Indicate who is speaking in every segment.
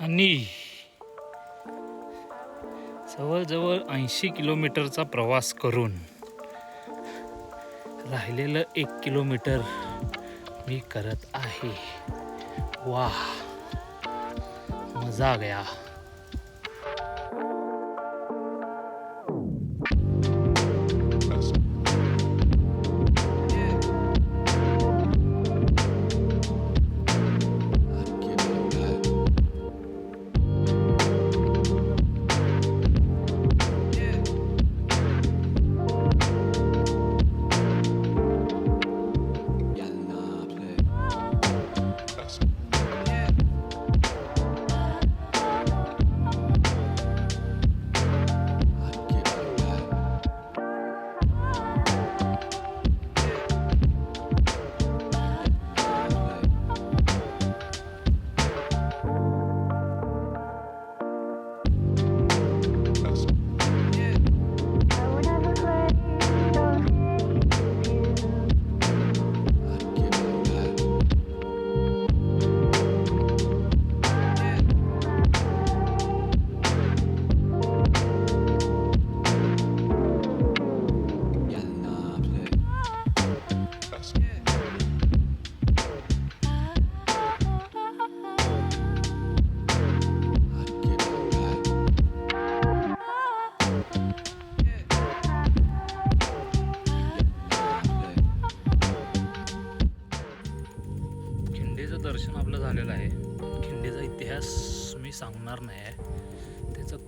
Speaker 1: आणि जवळजवळ ऐंशी किलोमीटरचा प्रवास करून राहिलेलं एक किलोमीटर मी करत आहे. वा मजा गया.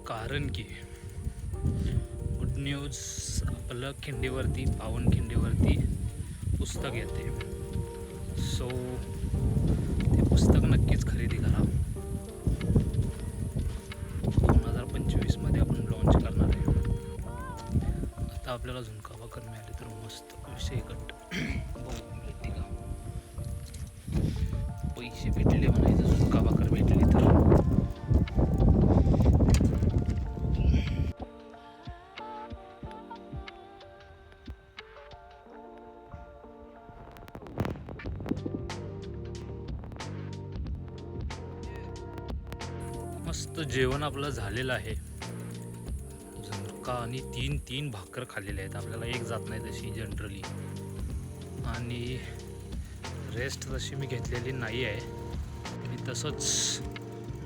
Speaker 1: कारण की गुड न्यूज आपलं खिंडीवरती पावन खिंडीवरती पुस्तक येते. सो ते पुस्तक नक्कीच खरेदी करा. दोन हजार पंचवीसमध्ये आपण लॉन्च करणार आहे. आता आपल्याला झुणकावा कमी मिळाली तर मस्त विषय कट मस्त जेवण आपलं झालेलं आहे. झुणका आणि तीन तीन भाकर खाल्लेले आहेत. आपल्याला एक जात नाही तशी जनरली आणि रेस्ट तशी मी घेतलेली नाही आहे. मी तसंच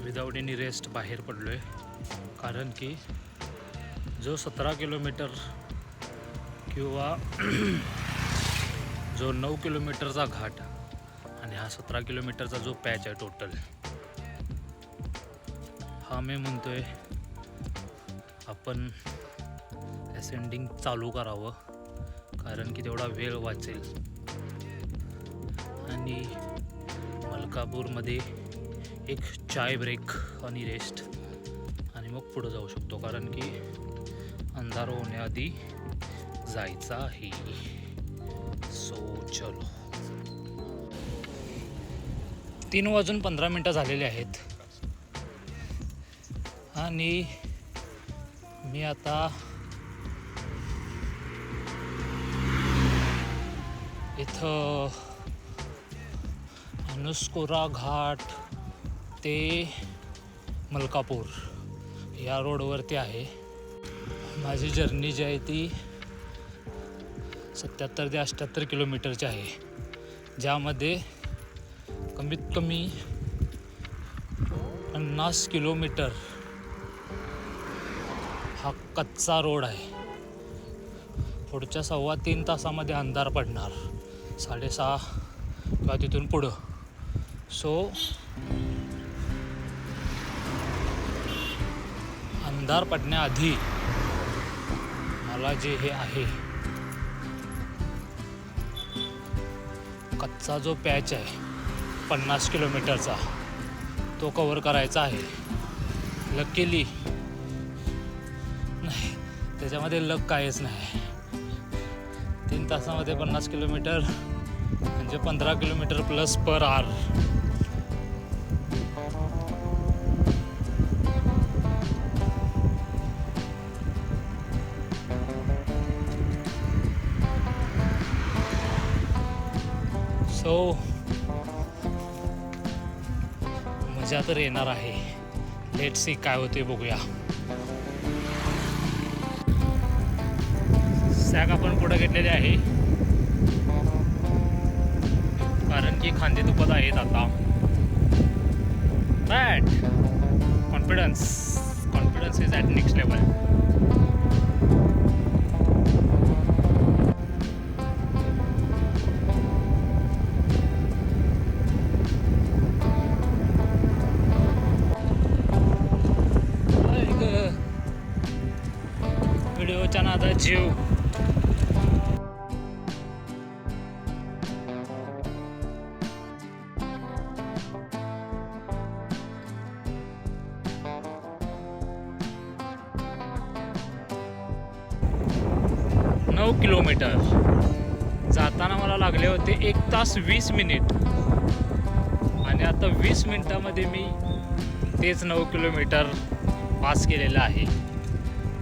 Speaker 1: विदाऊट एनी रेस्ट बाहेर पडलो आहे कारण की जो सतरा किलोमीटर किंवा जो नऊ किलोमीटरचा घाट आणि हा सतरा किलोमीटरचा जो पॅच आहे टोटल हा मी म्हणतोय आपण असेंडिंग चालू करावं कारण की तेवढा वेळ वाचेल. आणि मलकापूरमध्ये एक चाय ब्रेक आणि रेस्ट आणि मग पुढं जाऊ शकतो कारण की अंधार होण्याआधी जायचं आहे. सो चलो. तीन वाजून पंधरा मिनटं झालेली आहेत. आणि मी आता इथं अनुस्कोरा घाट ते मलकापूर या रोडवरती आहे. माझी जर्नी जी आहे ती सत्याहत्तर ते अठ्ठ्याहत्तर किलोमीटरची आहे. ज्यामध्ये कमीत कमी पन्नास किलोमीटर हा कच्चा रोड आहे. पुढच्या सव्वा तीन तासामध्ये अंधार पडणार. साडेसहा किंवा तिथून पुढं. सो अंधार पडण्याआधी मला जे हे आहे कच्चा जो पॅच आहे पन्नास किलोमीटरचा तो कवर करायचा आहे. लकीली त्याच्यामध्ये लक काहीच नाही. तीन तासामध्ये पन्नास किलोमीटर म्हणजे पंधरा kilometre plus per hour so मजा तर येणार आहे. लेट सी काय होते बघूया. सॅग आपण पुढे घेतलेले आहे. कारण की खांदे दुखत आहेत आता. But confidence confidence is at next level नऊ किलोमीटर. जाताना मला लागले होते एक तास वीस मिनिट. आणि आता वीस मिनिटामध्ये मी तेच नऊ किलोमीटर पास केलेलं आहे.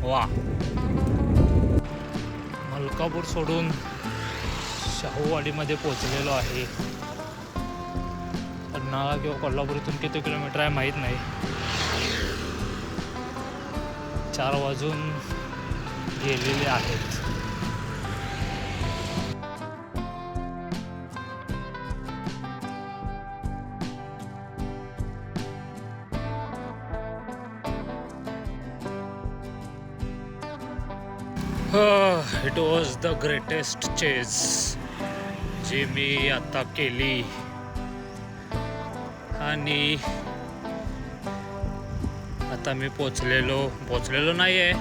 Speaker 1: वा. मलकापूर सोडून शाहूवाडीमध्ये पोचलेलो आहे. पन्हाळा किंवा कोल्हापूर इथून किती किलोमीटर आहे माहीत नाही. चार वाजून गेलेले आहेत. It was the greatest chase जी मी आता केली. आणि आता मी पोचलेलो पोचलेलो नाही आहे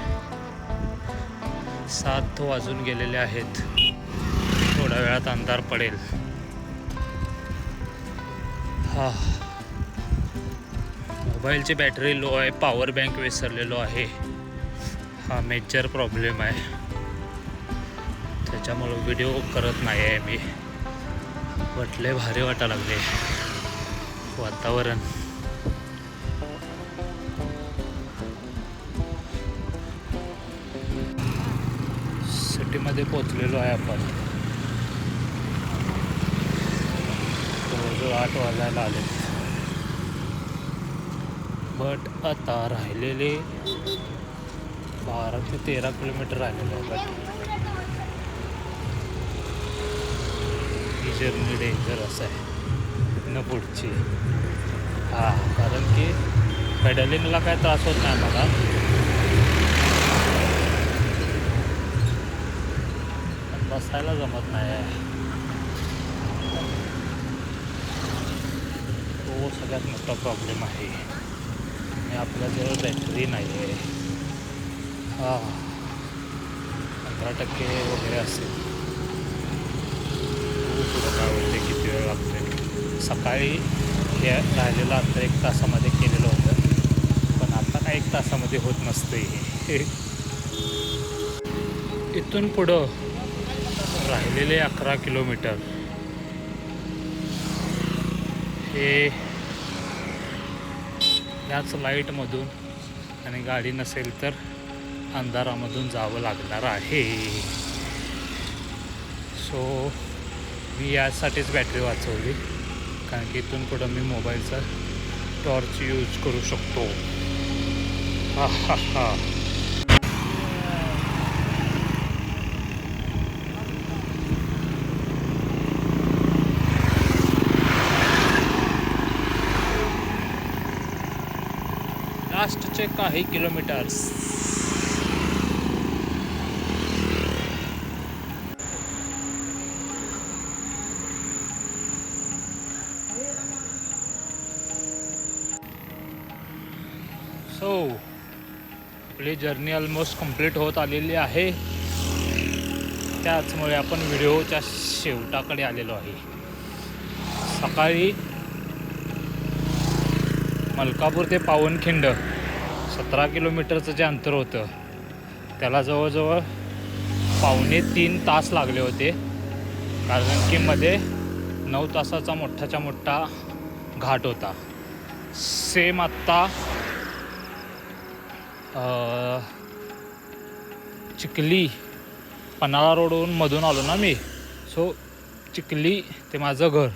Speaker 1: सात वाजून गेलेले आहेत. थोड्या वेळात अंधार पडेल. हा मोबाईलची बॅटरी लो आहे पॉवर बँक विसरलेलो आहे. हा मेजर प्रॉब्लेम आहे. त्याच्यामुळं व्हिडिओ करत नाही आहे मी. वाटले भारी वाटा लागले. वातावरण. सिटीमध्ये पोचलेलो आहे आपण. जवळजवळ आठ वाजायला आले. बट आता राहिलेले बारा ते तेरा किलोमीटर राहिलेलं आहे बट ही जर्नी डेंजरस आहे. न पुढची. हां कारण की पेडलिंगला काय त्रास होत नाही मला पण बसायला जमत नाही. आहे तो सगळ्यात मोठा प्रॉब्लेम आहे. आणि आपल्याजवळ बॅटरी नाही आहे हां पंधरा टक्के वगैरे असेल. खूप पुढं काय होते किती वेळ लागते सकाळी हे राहिलेलं अंतर एक तासामध्ये केलेलं होतं. पण आता काय एक तासामध्ये होत नसते हे. इथून पुढं राहिलेले अकरा किलोमीटर. हे याच लाईटमधून आणि गाडी नसेल तर अंधारामधून जावं लागणार आहे. सो मी यासाठीच बॅटरी वाचवली. कारण की इथून पुढं मी मोबाईलचा टॉर्च यूज करू शकतो. हा हा हा. लास्टचे काही किलोमीटर्स आपली जर्नी ऑलमोस्ट कंप्लीट होत आलेली आहे. त्याचमुळे आपण व्हिडिओच्या शेवटाकडे आलेलो आहे. सकाळी मलकापूर ते पावनखिंड सतरा किलोमीटरचं जे अंतर होतं त्याला जवळजवळ पावणे तीन तास लागले होते. कारण की मध्ये नऊ तासाचा मोठाच्या मोठा घाट होता. सेम आत्ता चिखली पन्हाळा रोडवरून मधून आलो ना मी. सो चिखली ते माझं घर.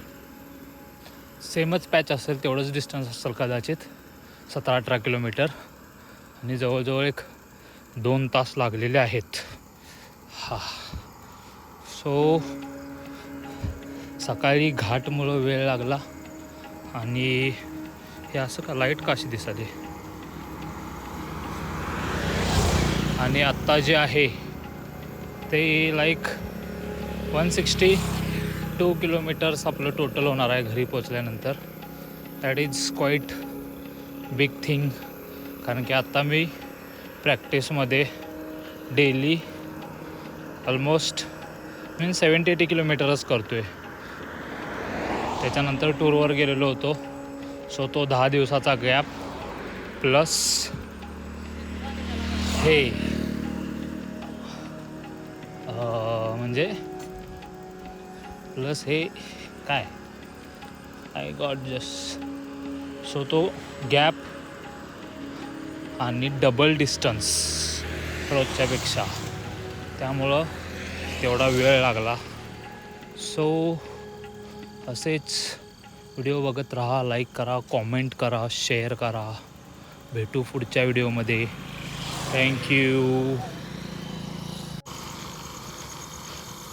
Speaker 1: सेमच पॅच असेल तेवढंच डिस्टन्स असेल कदाचित. सतरा अठरा किलोमीटर. आणि जवळजवळ एक दोन तास लागलेले आहेत. हा. सो सकाळी घाटमुळं वेळ लागला. आणि हे असं का लाइट काशी दिसाली? आणि आत्ता जे आहे ते like one sixty two kilometres आपलं टोटल होणार आहे घरी पोचल्यानंतर that is quite big thing कारण की आत्ता मी प्रॅक्टिसमध्ये daily almost mean seventy eighty किलोमीटरच करतो आहे त्याच्यानंतर टूरवर गेलेलो होतो. सो तो दहा दिवसाचा गॅप प्लस हे म्हणजे प्लस हे काय? आय गॉट जस्ट सो तो गॅप आणि डबल डिस्टन्स रोजच्यापेक्षा. त्यामुळं तेवढा वेळ लागला. सो असेच व्हिडिओ बघत राहा लाईक करा कॉमेंट करा शेअर करा. भेटू पुढच्या व्हिडिओमध्ये थँक्यू